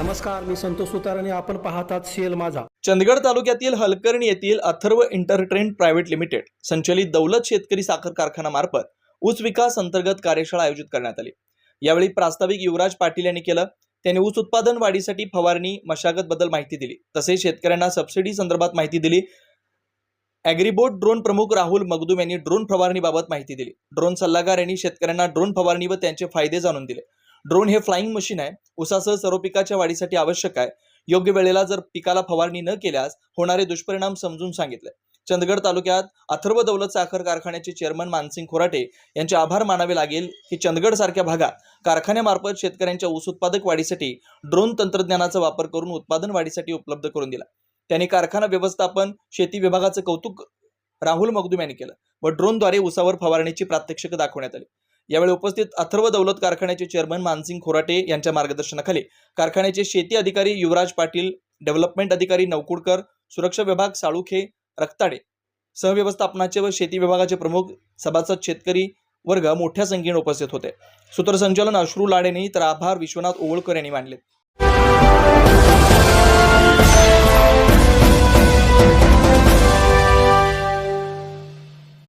नमस्कार मी संतोष सुतार आणि आपण पाहतात सीएल माझा. चंदगड तालुक्यातील हलकर्णी येथील अथर्व इंटरट्रेंड प्रायव्हेट लिमिटेड संचलित दौलत शेतकरी साखर कारखानामार्फत ऊस विकास अंतर्गत कार्यशाळा आयोजित करण्यात आली. यावेळी प्रास्ताविक युवराज पाटील यांनी केलं. त्यांनी ऊस उत्पादन वाढीसाठी फवारणी मशागत बद्दल माहिती दिली. तसेच शेतकऱ्यांना सबसिडी संदर्भात माहिती दिली. अॅग्रीबोट ड्रोन प्रमुख राहुल मगदूम यांनी ड्रोन फवारणीबाबत माहिती दिली. ड्रोन सल्लागार यांनी शेतकऱ्यांना ड्रोन फवारणी व त्यांचे फायदे जाणून दिले. ड्रोन हे फ्लाईंग मशीन आहे. उसासह सर्व पिकाच्या वाढीसाठी आवश्यक आहे. योग्य वेळेला जर पिकाला फवारणी न केल्यास होणारे दुष्परिणाम समजून सांगितले. चंदगड तालुक्यात अथर्व दौलत साखर कारखान्याचे चेअरमन मानसिंग खोराटे यांचे आभार मानावे लागेल की चंदगड सारख्या भागात कारखान्यामार्फत शेतकऱ्यांच्या ऊस उत्पादक वाढीसाठी ड्रोन तंत्रज्ञानाचा वापर करून उत्पादन वाढीसाठी उपलब्ध करून दिला. त्यांनी कारखाना व्यवस्थापन शेती विभागाचं कौतुक राहुल मगदुम यांनी केलं व ड्रोनद्वारे उसावर फवारणीची प्रात्यक्षिक दाखवण्यात आली. यावेळी उपस्थित अथर्व दौलत कारखान्याचे चेअरमन मानसिंग खोराटे यांच्या मार्गदर्शनाखाली कारखान्याचे शेती अधिकारी युवराज पाटील डेव्हलपमेंट अधिकारी नवकुडकर सुरक्षा विभाग साळुखे रक्ताडे सहव्यवस्थापनाचे व शेती विभागाचे प्रमुख सभासद शेतकरी वर्ग मोठ्या संख्येने उपस्थित होते. सूत्रसंचालन अश्रू लाडेनी तर आभार विश्वनाथ ओवळकर यांनी मानले.